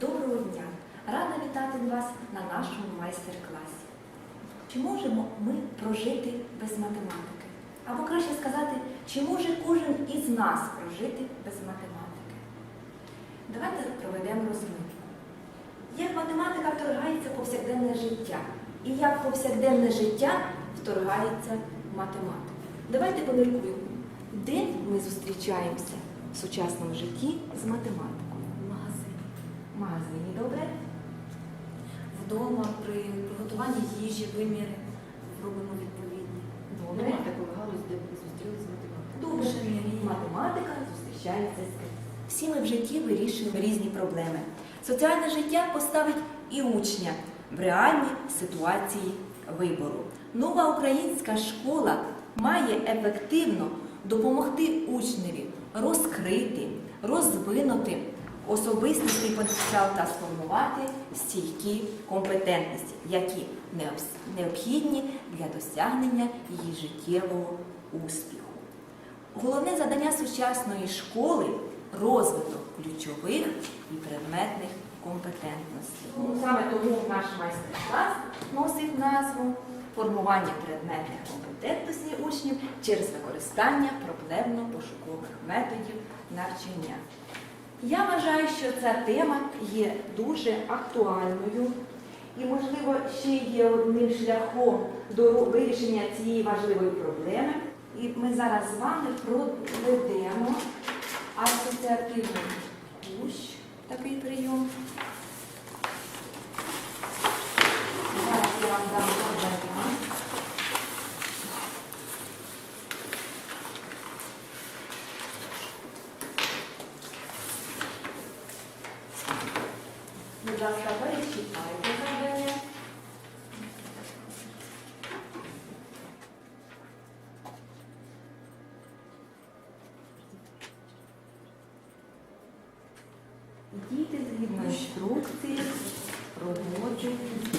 Доброго дня! Рада вітати вас на нашому майстер-класі. Чи можемо ми прожити без математики? Або краще сказати, чи може кожен із нас прожити без математики? Давайте проведемо розминку. Як математика вторгається в повсякденне життя, і як повсякденне життя вторгається в математику. Давайте поміркуємо, де ми зустрічаємося в сучасному житті з математикою. В магазині. В добре? Вдома при приготуванні їжі, виміри робимо відповідні. Добре. Немає такої галузі, де ви зустрілися з математикою. Добре. Математика зустрічається з ким? Всі ми в житті вирішуємо різні проблеми. Соціальне життя поставить і учня в реальні ситуації вибору. Нова українська школа має ефективно допомогти учневі розкрити, розвинути особистісний потенціал та сформувати стійкі компетентності, які необхідні для досягнення її життєвого успіху. Головне завдання сучасної школи розвиток ключових і предметних компетентностей. Ну, Саме тому наш майстер-клас носить назву формування предметних компетентностей учнів через використання проблемно-пошукових методів навчання. Я вважаю, що ця тема є дуже актуальною і, можливо, ще є одним шляхом до вирішення цієї важливої проблеми. І ми зараз з вами проведемо асоціативний кущ, такий прийом. Зараз я вам дам завдання. Будь ласка, перечитайте завдання. Діти згідно інструкції проводжують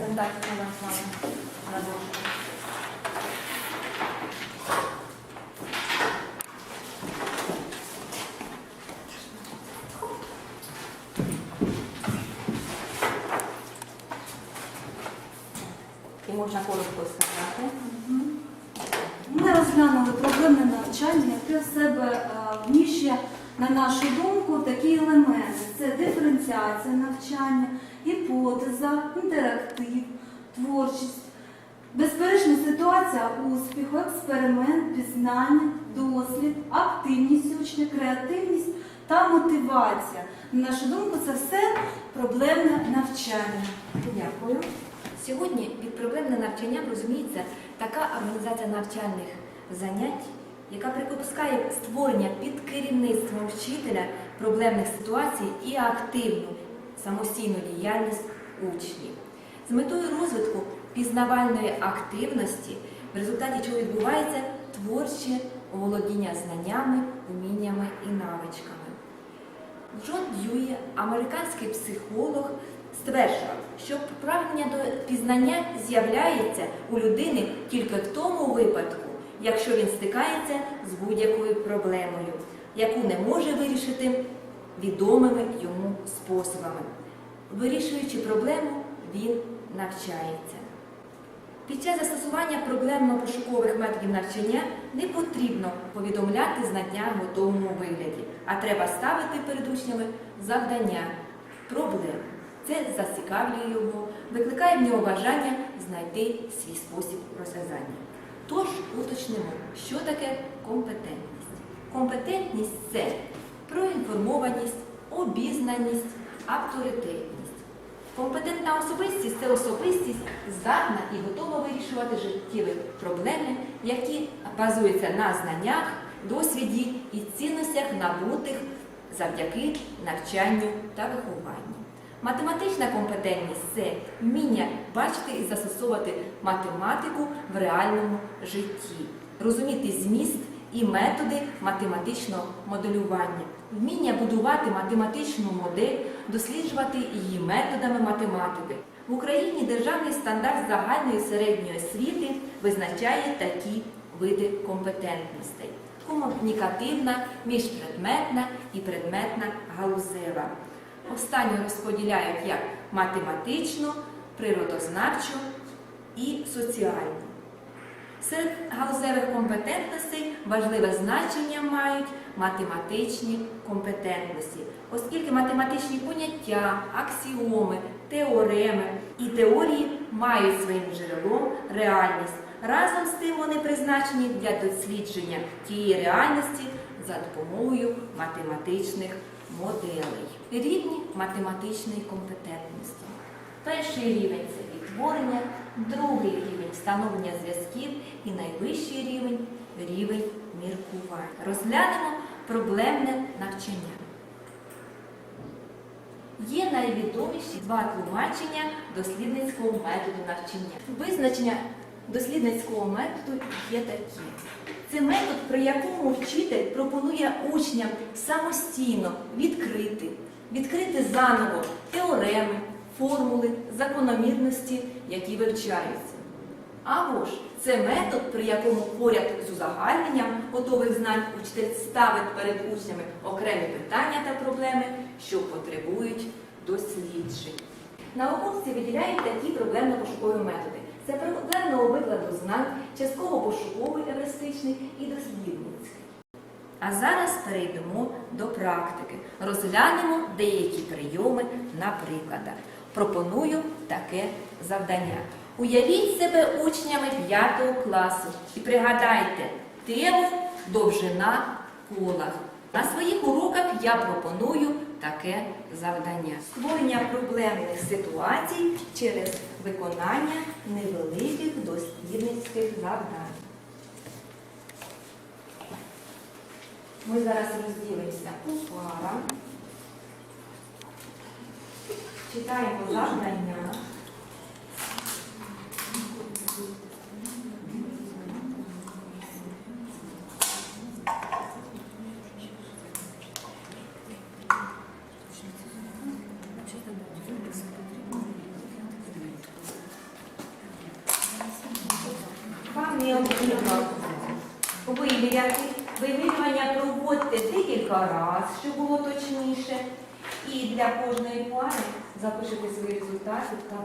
Презентація на вами на дошку. І можна коротко сказати. Ми розглянули проблемне навчання, яке в себе е, вміщує, на нашу думку, такі елементи: це диференціація навчання, гіпотеза, інтерактив, творчість, безперечна ситуація успіху, експеримент, пізнання, дослід, активність учня, креативність та мотивація. На нашу думку, це все проблемне навчання. Дякую. Сьогодні під проблемне навчання розуміється така організація навчальних занять, яка припускає створення під керівництвом вчителя проблемних ситуацій і активну самостійну діяльність учнів. З метою розвитку пізнавальної активності, в результаті чого відбувається творче володіння знаннями, уміннями і навичками. Джон Дьюї, американський психолог, стверджував, що прагнення до пізнання з'являється у людини тільки в тому випадку, якщо він стикається з будь-якою проблемою, яку не може вирішити відомими йому способами. Вирішуючи проблему, він навчається. Під час застосування проблемно-пошукових методів навчання не потрібно повідомляти знання в готовому вигляді, а треба ставити перед учнями завдання, проблеми. Це зацікавлює його, викликає в нього бажання знайти свій спосіб розв'язання. Тож уточнимо, що таке компетентність. Компетентність це проінформованість, обізнаність, авторитетність. Компетентна особистість це особистість здатна і готова вирішувати життєві проблеми, які базуються на знаннях, досвіді і цінностях, набутих завдяки навчанню та вихованню. Математична компетентність це вміння бачити і застосовувати математику в реальному житті, розуміти зміст і методи математичного моделювання, вміння будувати математичну модель, досліджувати її методами математики. В Україні державний стандарт загальної середньої освіти визначає такі види компетентностей: комунікативна, міжпредметна і предметна галузева. Останню розподіляють як математичну, природознавчу і соціальну. Серед галузевих компетентностей важливе значення мають математичні компетентності, оскільки математичні поняття, аксіоми, теореми і теорії мають своїм джерелом реальність. Разом з тим вони призначені для дослідження тієї реальності за допомогою математичних моделей. Рівні математичної компетентності. Перший рівень це відтворення, другий рівень встановлення зв'язків і найвищий рівень рівень міркування. Розглянемо проблемне навчання. Є найвідоміші два тлумачення дослідницького методу навчання. Визначення дослідницького методу є такі. Це метод, при якому вчитель пропонує учням самостійно відкрити, відкрити заново теореми, формули, закономірності, які вивчаються. Або ж це метод, при якому поряд з узагальненням готових знань учитель ставить перед учнями окремі питання та проблеми, що потребують досліджень. Науковці виділяють такі проблемно-пошукові методи. Це проблемного викладу знань, частково пошуковий, евристичний і дослідницький. А зараз перейдемо до практики. Розглянемо деякі прийоми на прикладах. Пропоную таке завдання. Уявіть себе учнями 5 класу і пригадайте тему довжина кола. На своїх уроках я пропоную таке завдання. Створення проблемних ситуацій через виконання невеликих дослідницьких завдань. Ми зараз розділимося у парах. Читаємо завдання. Вам необхідно виміряти. Вимірювання проводьте декілька разів, щоб було точніше. І для кожної пари запишете свої результати та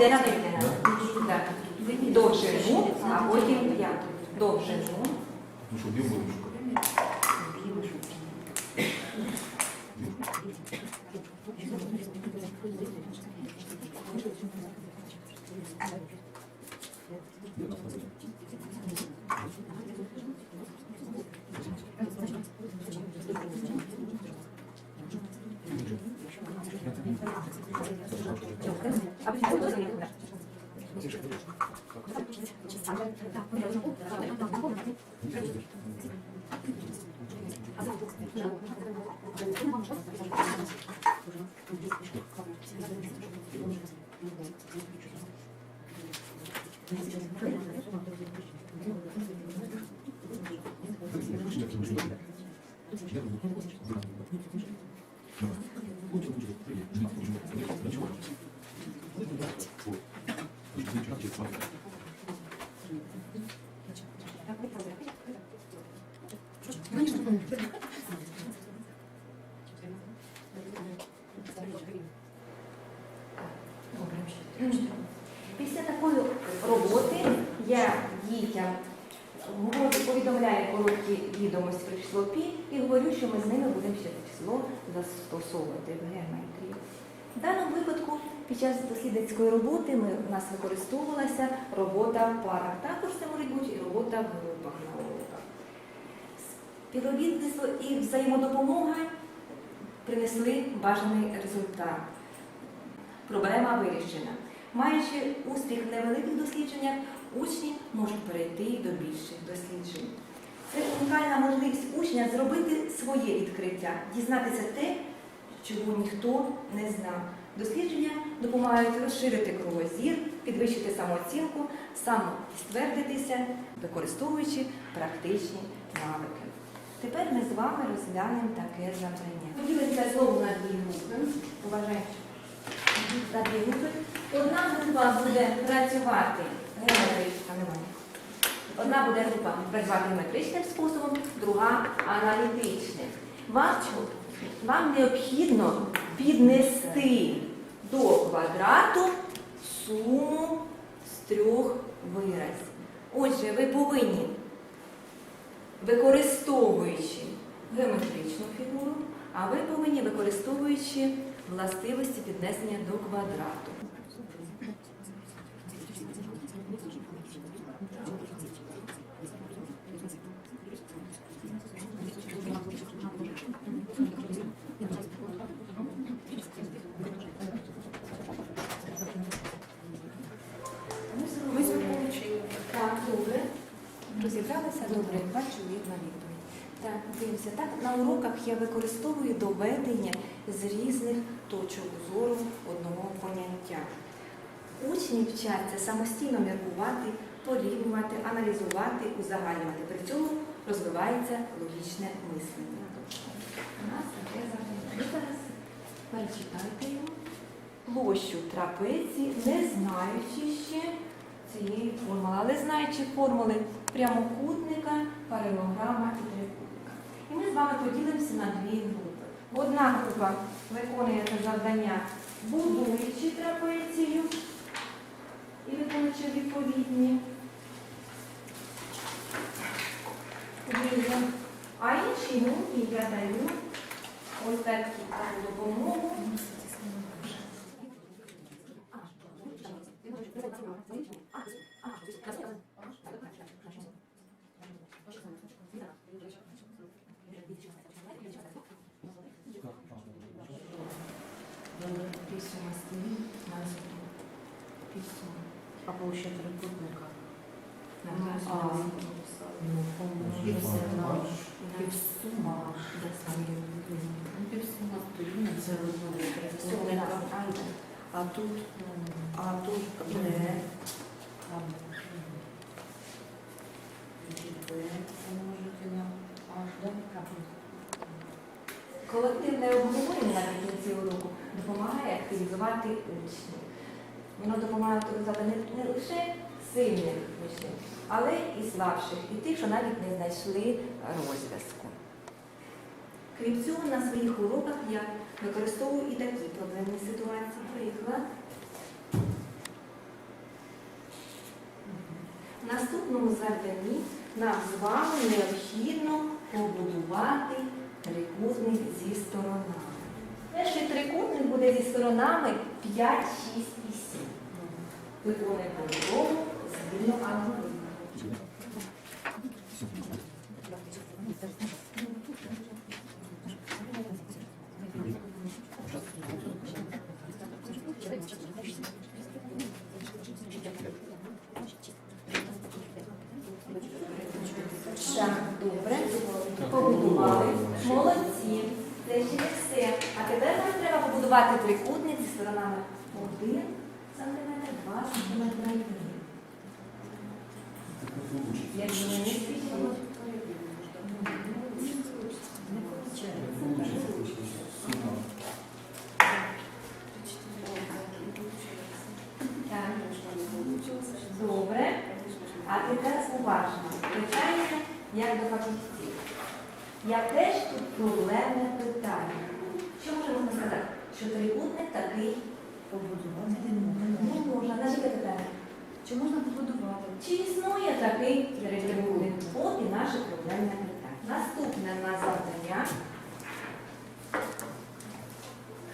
на на Так. Довжину, а потім п'яту. Довжину. Ну що, Після такої роботи я дітям повідомляю короткі відомості про число пі і говорю, що ми з ними будемо ще число застосовувати в геометрії. В даному випадку під час дослідницької роботи ми, у нас використовувалася робота в парах. Також це може бути і робота в групах на уроках. Співробітництво і взаємодопомога принесли бажаний результат. проблема вирішена. Маючи успіх в невеликих дослідженнях, учні можуть перейти до більших досліджень. Це унікальна можливість учня зробити своє відкриття, дізнатися те, чого ніхто не знав. Дослідження допомагають розширити кругозір, підвищити самооцінку, самоствердитися, використовуючи практичні навики. Тепер ми з вами розглянемо таке завдання. Поділиться слово на дві групи. Поважаю. На дві групи. Одна група буде працювати геометрично, немає. Одна буде група працювати геометричним способом, друга аналітичним. Вам, вам необхідно піднести до квадрату суму з трьох виразів. Отже, ви повинні, використовуючи геометричну фігуру, а ви повинні використовуючи властивості піднесення до квадрату. Так. Так, на уроках я використовую доведення з різних точок зору одного поняття. Учні вчаться самостійно міркувати, порівнювати, аналізувати, узагальнювати. При цьому розвивається логічне мислення. У нас таке завдання. Перечитайте його. Площу трапеції, не знаючи ще цієї формули, але знаючи формули прямокутника, паралелограма і трикутника. І ми з вами поділимося на дві групи. Одна група виконує це завдання, будуючи трапецію і виконуючи відповідні дії. А іншій групі я даю ось таку допомогу. Письма стоїть на столі. Письма. А площа трикутника? На А, столі. Ну, півсума. Півсума. Півсума сторінок це одного трикутника. А тут, а тут Б. А Б помножити на H, да? Колективне обговорення на кінці уроку допомагає активізувати учнів. Воно допомагає активізувати не, не лише сильних учнів, але і слабших, і тих, що навіть не знайшли розв'язку. Крім цього, на своїх уроках я використовую і такі проблемні ситуації. Приклад. В наступному завданні нам з вами необхідно побудувати трикутник зі сторонами. Перший трикутник буде зі сторонами 5, 6 і 7. Виконуємо дорогу звільно алгоритму. Так, добре. Побудували. Молодці. Це ще не все. А тепер нам треба побудувати трикутник зі сторонами 1 см, 2 см і 3. Якщо ми не спішимо. Так. Добре. Тепер уважно. Питання як до фахівців. Яке ж тут проблемне питання? Що можемо сказати? Що трикутник такий Побудувати не не можна. Питання. Чи можна побудувати? Чи існує такий трикутник? От і наше проблемне питання. Наступне на завдання.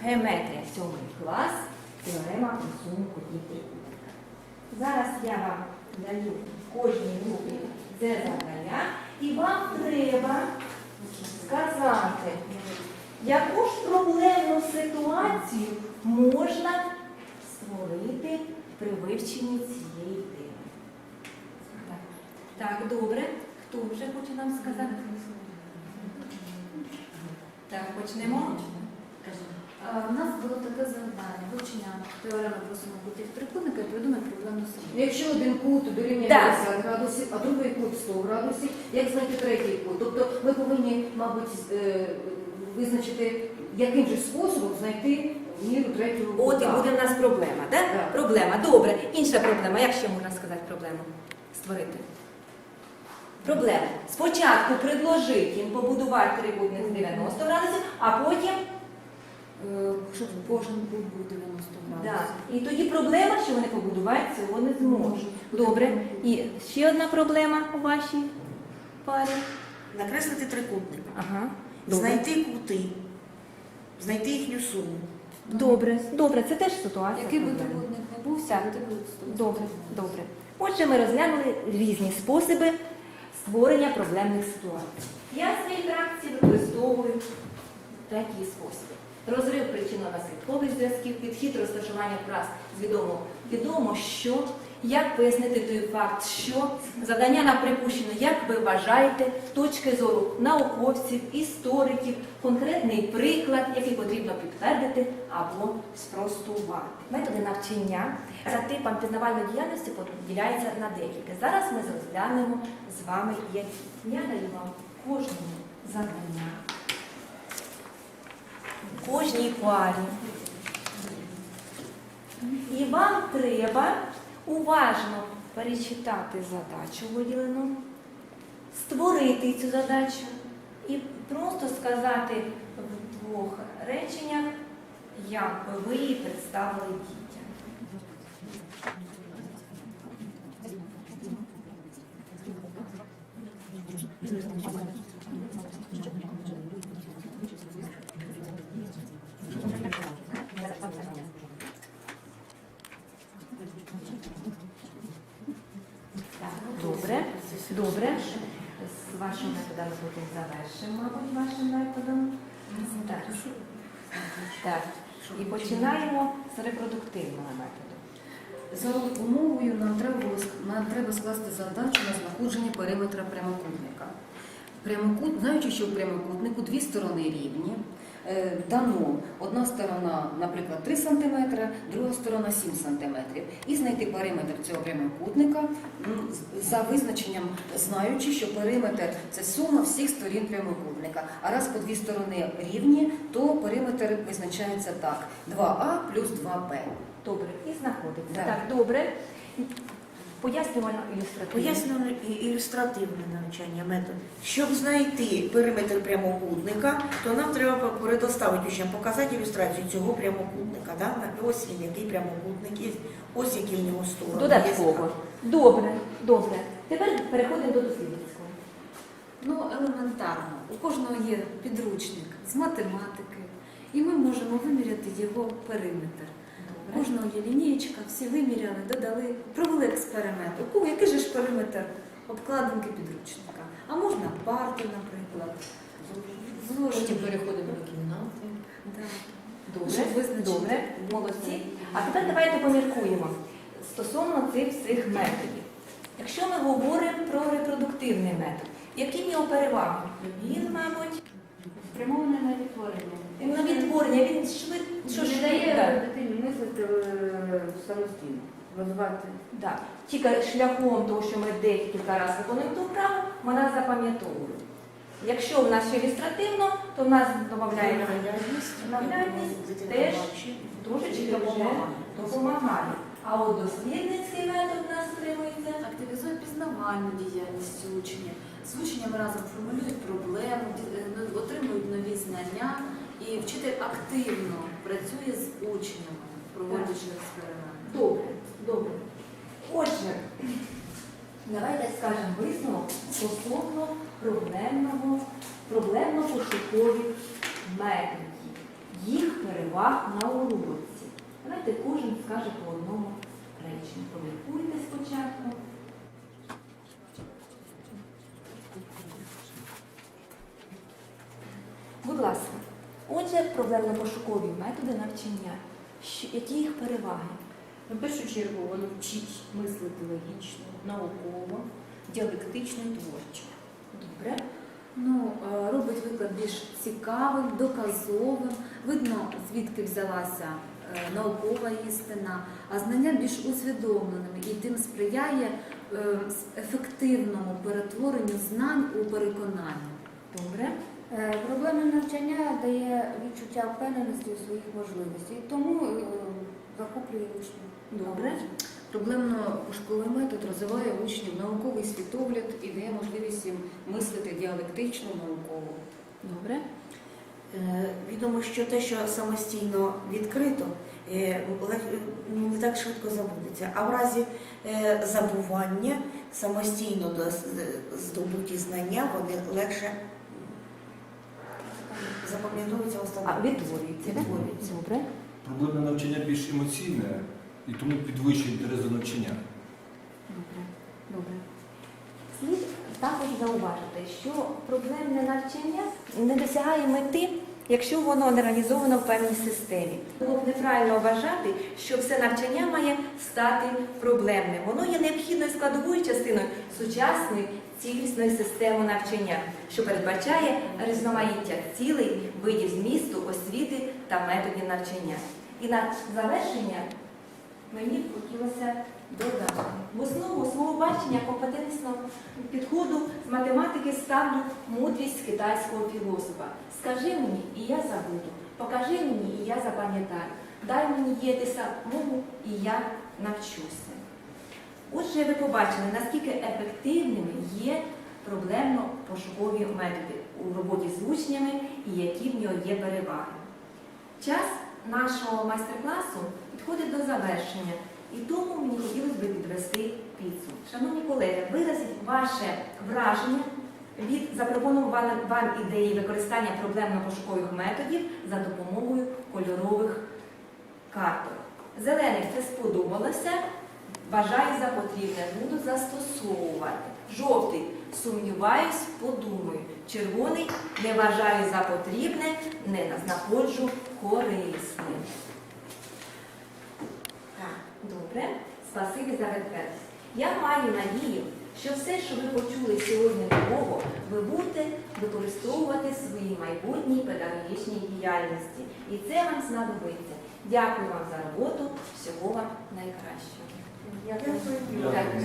Геометрія 7 клас, теорема у суму кутів трикутника. Зараз я вам даю кожній групі це завдання, і вам треба сказати, яку ж проблемну ситуацію можна створити при вивченні цієї теми. Так, так добре. Хто вже хоче нам сказати? Так, почнемо. У нас було таке завдання вивчення теореми просунутих трикутника і придумати проблемну схему. Якщо один кут дорівнює Так. 50 градусів, а другий кут 100 градусів, як знайти третій кут? Тобто ми повинні, мабуть, е, визначити, яким же способом знайти міру третього кута. От і буде в нас проблема, так? Так. Проблема, добре. Інша проблема. Як ще можна сказати проблему створити? Проблема. Спочатку предложити їм побудувати трикутник з 90 градусів, а потім Е, Щоб кожен був 90 Да. градусів. І тоді проблема, що вони побудувати цього не зможуть. Добре. І ще одна проблема у вашій парі. Накреслити трикутник, Ага. Добре. знайти кути, знайти їхню суму. Добре, добре, це теж ситуація. Який би трикутник не був, Так. будуть Добре, добре. Отже, ми розглянули різні способи створення проблемних ситуацій. Я в своїй практиці використовую такі способи. Розрив причинно-наслідкових зв'язків, підхід розташування фраз з відомо, відомо, що, як пояснити той факт, що завдання нам припущено, як ви вважаєте, точки зору науковців, істориків, конкретний приклад, який потрібно підтвердити або спростувати. Методи навчання за типом пізнавальної діяльності поділяються на декілька. Зараз ми розглянемо з вами які. Я даю вам кожному завдання кожній парі. І вам треба уважно перечитати задачу виділену, створити цю задачу і просто сказати в двох реченнях, як би ви її представили дітям. Так, добре, добре. З вашим методом ми завершимо, мабуть, вашим методом. Так. так. І починаємо з репродуктивного методу. За умовою нам треба, було нам треба скласти задачу на знаходження периметра прямокутника. Прямокут, знаючи, що в прямокутнику дві сторони рівні, е, дано одна сторона, наприклад, 3 см, друга сторона 7 см. І знайти периметр цього прямокутника за визначенням, знаючи, що периметр це сума всіх сторін прямокутника. А раз по дві сторони рівні, то периметр визначається так: 2а плюс 2б. Добре, і знаходиться. Так. Так, добре. Пояснювально ілюстративно. Пояснювано і ілюстративне навчання метод. Щоб знайти периметр прямокутника, то нам треба передоставити учням, показати ілюстрацію цього прямокутника. Да? Ось він, який прямокутник є, ось які в нього сторони. Додатково. Добре, добре. Тепер переходимо до дослідницького. Ну, елементарно. У кожного є підручник з математики, і ми можемо виміряти його периметр. У кожного є лінієчка, всі виміряли, додали, провели експеримент. У кого який же ж периметр обкладинки підручника? А можна парти, наприклад. Потім переходимо до кімнати. Да. Добре, добре, молодці. А тепер давайте поміркуємо стосовно цих всіх методів. Якщо ми говоримо про репродуктивний метод, які в нього переваги? Він, мабуть, Спрямоване на відтворення. на відтворення, він швид, що Не дає дитині мислити е, самостійно, розвивати. Да. Тільки шляхом того, що ми декілька разів виконуємо ту вправу, вона запам'ятовує. Якщо в нас ще ілюстративно, то в нас додаємо Наглядність теж трошечки допомагає. допомагає. А от дослідницький метод у нас стримується. Активізує пізнавальну діяльність учня. З учнями разом формулюють проблему, е, ну, отримують нові знання, і вчитель активно працює з учнями, проводячи експерименти. Добре, добре. Отже, давайте скажемо висновок стосовно проблемного, проблемно-пошукових методів, їх переваг на уроці. Давайте кожен скаже по одному реченню. Поміркуйте спочатку. Будь ласка, отже, проблемно-пошукові методи навчання. Які їх переваги? На першу чергу воно вчить мислити логічно, науково, діалектично і творчо. Добре. Ну, е, робить виклад більш цікавим, доказовим. Видно, звідки взялася наукова істина, а знання більш усвідомленими і тим сприяє е, ефективному перетворенню знань у переконання. Добре. Е, Проблемне навчання дає відчуття впевненості у своїх можливостях, тому е, захоплює учнів. Добре. Проблемно-пошуковий метод розвиває учнів науковий світогляд і дає можливість їм мислити діалектично науково. Добре. Е, Відомо, що те, що самостійно відкрито, е, ну, не так швидко забудеться. А в разі е, забування самостійно здобуті знання, вони легше запам'ятовуються А останньо. відтворюється. Добре. Проблемне навчання більш емоційне і тому підвищує інтерес до навчання. Добре. Добре. Слід також зауважити, що проблемне навчання не досягає мети, якщо воно не реалізовано в певній системі. Було б неправильно вважати, що все навчання має стати проблемним. Воно є необхідною складовою частиною сучасної цілісної системи навчання, що передбачає різноманіття цілей, видів змісту, освіти та методів навчання. І на завершення мені хотілося додати. В основу свого бачення компетентного підходу з математики ставлю мудрість китайського філософа. Скажи мені, і я забуду. Покажи мені, і я запам'ятаю. Дай мені єдиса мову, і я навчуся. Отже, ви побачили, наскільки ефективними є проблемно-пошукові методи у роботі з учнями і які в нього є переваги. Час нашого майстер-класу підходить до завершення, і тому мені хотілося б підвести підсумок. Шановні колеги, виразіть ваше враження від запропонованих вам ідеї використання проблемно-пошукових методів за допомогою кольорових карток. Зелений це сподобалося, бажаю за потрібне, буду застосовувати. Жовтий сумніваюсь, подумаю. Червоний не вважаю за потрібне, не знаходжу корисним. Так, спасибі за відкритість. Я маю надію, що все, що ви почули сьогодні нового, ви будете використовувати в своїй майбутній педагогічній діяльності. І це вам знадобиться. Дякую вам за роботу. Всього вам найкращого. Дякую.